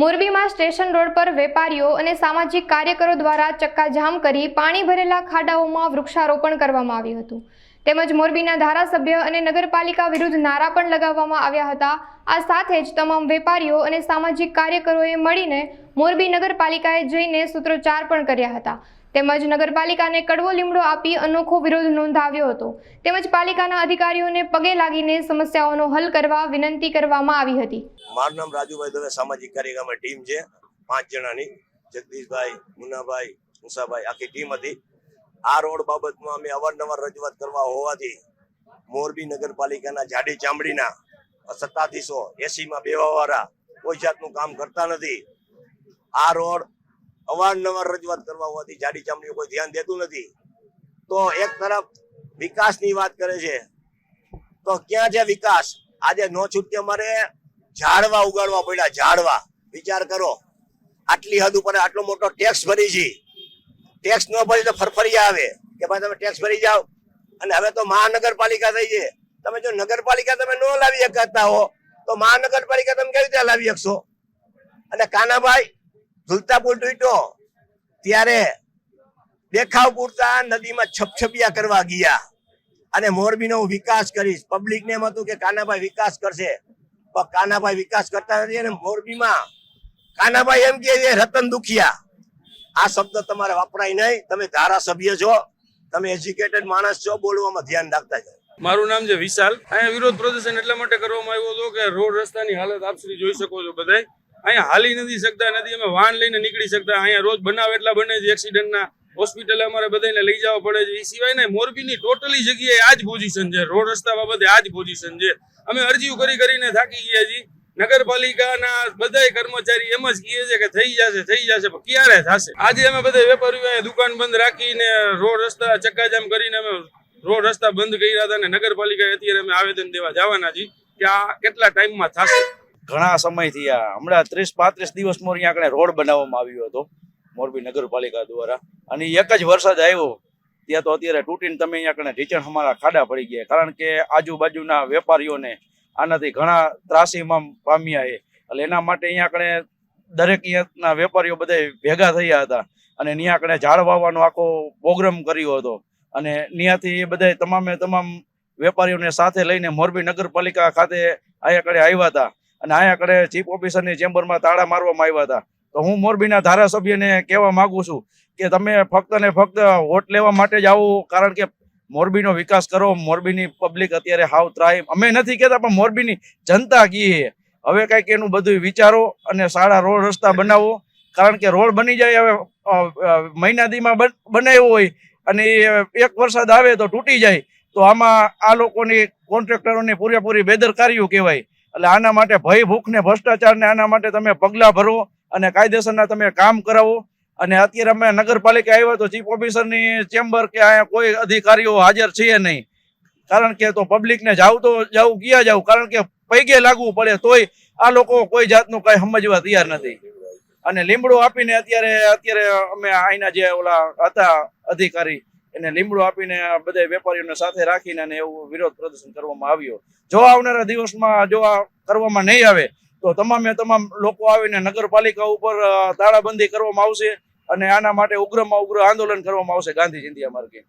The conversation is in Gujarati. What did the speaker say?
મોરબીમાં સ્ટેશન રોડ પર વેપારીઓ અને સામાજિક કાર્યકરો દ્વારા ચક્કાજામ કરી પાણી ભરેલા ખાડાઓમાં વૃક્ષારોપણ કરવામાં આવ્યું હતું. તેમજ મોરબીના ધારાસભ્ય અને નગરપાલિકા વિરુદ્ધ નારા પણ લગાવવામાં આવ્યા હતા. આ સાથે જ તમામ વેપારીઓ અને સામાજિક કાર્યકરોએ મળીને મોરબી નગરપાલિકાએ જઈને સૂત્રોચ્ચાર પણ કર્યા હતા. તેમજ નગરપાલિકાને કડવો લીમડો આપી અનોખો વિરોધ નોંધાવ્યો હતો. તેમજ પાલિકાના અધિકારીઓને પગે લાગીને સમસ્યાઓનો હલ કરવા વિનંતી કરવામાં આવી હતી. મારું નામ રાજુભાઈ દવે, સામાજિક કાર્યક્રમની ટીમ છે. પાંચ જણાની. જગદીશભાઈ મુનાભાઈ મુસાભાઈ, આખી ટીમ હતી. આ રોડ બાબતમાં અમે અવારનવાર રજૂઆત કરવા હોવાથી મોરબી નગરપાલિકાના જાડી ચામડીના સત્તાધીશો, એસીમાં બેવાવાળા કોઈ જાતનું કામ કરતા નથી. આ રોડ અવારનવાર રજૂઆત કરવા હોવાથી જાડી ચામડીઓ કોઈ ધ્યાન દેતું નથી. તો એક તરફ વિકાસની વાત કરે છે. તો ક્યાં છે વિકાસ? આજે નો છૂટકે અમારે ઝાડવા ઉગાડવા પડ્યા, ઝાડવા. વિચાર કરો. આટલી હદ ઉપર આટલો મોટો ટેક્સ ભરી છે. ટેક્સ ન ભરી તો ફરફરિયા આવે. કે ભાઈ તમે ટેક્સ ભરી જાઓ. અને હવે તો મહાનગરપાલિકા થઈ છે. તમે જો નગરપાલિકા તમે ન લાવી શકતા હો, તો મહાનગરપાલિકા તમે કેવી રીતે લાવી શકશો? અને કાનાભાઈ ઝુલતા પુલ તૂટ્યો ત્યારે દેખાવ પૂરતા નદીમાં છપછપિયા કરવા ગયા. અને મોરબીનો હું વિકાસ કરીશ. પબ્લિક ને એમ હતું કે કાનાભાઈ વિકાસ કરશે. પણ કાનાભાઈ વિકાસ કરતા નથી અને મોરબીમાં કાનાભાઈ એમ કે રતન દુખિયા. આ શબ્દ તમારે વપરાય નહીં. તમે ધારાસભ્ય છો. તમે એજ્યુકેટેડ માણસ છો. બોલવામાં ધ્યાન રાખતા જાય મારું નામ છે વિશાલ. અહીંયા વિરોધ પ્રદર્શન એટલા માટે કરવામાં આવ્યો હતો કે રોડ રસ્તાની હાલત આપ શ્રી જોઈ શકો છો બધાય. અહીંયા હાલી નથી શકતા, નથી અમે વાહન લઈને નીકળી શકતા. અહીંયા રોજ બનાવ એટલા બને છે એક્સિડન્ટના હોસ્પિટલે અમારે બધાને લઈ જવા પડે છે. એ સિવાય ને મોરબીની ટોટલી જગ્યાએ આ જ પોઝિશન છે. રોડ રસ્તા બાબતે આ જ પોઝિશન છે. અમે અરજીઓ કરી કરીને થાકી ગયા છીએ. નગરપાલિકાના બધાય કર્મચારી એમ જ કહે છે કે થઈ જશે થઈ જશે ક્યારે થશે? આજે અમે બધા વેપારીઓ દુકાન બંધ રાખીને રોડ રસ્તા ચક્કાજામ કરીને અમે રોડ રસ્તા બંધ કર્યા હતા અને નગરપાલિકાએ અત્યારે અમે આવેદન દેવા જવાના છીએ કે આ કેટલા ટાઈમમાં થશે? ઘણા સમયથી આ હમણાં ત્રીસ પાંત્રીસ દિવસ અહીંયા આગળ રોડ બનાવવામાં આવ્યો હતો, મોરબી નગરપાલિકા દ્વારા. અને એક જ વરસાદ આવ્યો. ત્યાં તો અત્યારે તૂટીને તમે અહીંયા આગળ ઢીચણ અમારા ખાડા પડી ગયા. કારણ કે આજુબાજુના વેપારીઓને આનાથી ઘણા ત્રાસીમાં પામ્યા છે. એટલે એના માટે અહીંયા આગળ દરેક અહીંયાના વેપારીઓ બધા ભેગા થયા હતા. અને ત્યાં આગળ ઝાડ વાવવાનો આખો પ્રોગ્રામ કર્યો હતો. અને ત્યાંથી એ બધા તમામે તમામ વેપારીઓને સાથે લઈને મોરબી નગરપાલિકા ખાતે અહીંયા આગળ આવ્યા હતા. અને અહીંયા આગળ ચીફ ઓફિસરની ચેમ્બરમાં તાળા મારવામાં આવ્યા હતા. તો હું મોરબીના ધારાસભ્યને કહેવા માગું છું કે તમે ફક્ત ને ફક્ત વોટ લેવા માટે જ આવો કારણ કે મોરબીનો વિકાસ કરો મોરબીની પબ્લિક અત્યારે હાવ ત્રાય અમે નથી કહેતા પણ મોરબીની જનતા કીએ હવે કંઈક એનું બધું વિચારો અને સારા રોડ રસ્તા બનાવો. કારણ કે રોડ બની જાય હવે અ, અ, મહિના દીમાં બન- બનાવ્યો હોય અને એક વરસાદ આવે તો તૂટી જાય. તો આમાં આ લોકોની કોન્ટ્રાક્ટરોની પૂરેપૂરી બેદરકારીઓ કહેવાય. એટલે આના માટે ભય, ભૂખ ને ભ્રષ્ટાચાર ને આના માટે તમે પગલાં ભરો અને કાયદેસરના તમે કામ કરાવો. અને અત્યારે અમે નગરપાલિકા આવ્યા તો ચીફ ઓફિસરની ચેમ્બર કે અહીંયા કોઈ અધિકારીઓ હાજર છે નહીં. કારણ કે તો પબ્લિકને જાવ તો જાવ, ક્યાં જાવ? કારણ કે પૈગે લાગવું પડે તોય આ લોકો કોઈ જાતનું કઈ સમજવા તૈયાર નથી. અને લીમડો આપીને અત્યારે અત્યારે અમે અહીંના જે ઓલા હતા અધિકારી એને લીમડું આપીને બધા વેપારીઓને સાથે રાખીને અને એવું વિરોધ પ્રદર્શન કરવામાં આવ્યો. જો આવનારા દિવસમાં જો આ કરવામાં નહીં આવે, તો તમામે તમામ લોકો આવીને નગરપાલિકા ઉપર તાળાબંધી કરવામાં આવશે અને આના માટે ઉગ્રમાં ઉગ્ર આંદોલન કરવામાં આવશે ગાંધી ચિંધ્યા માર્ગે.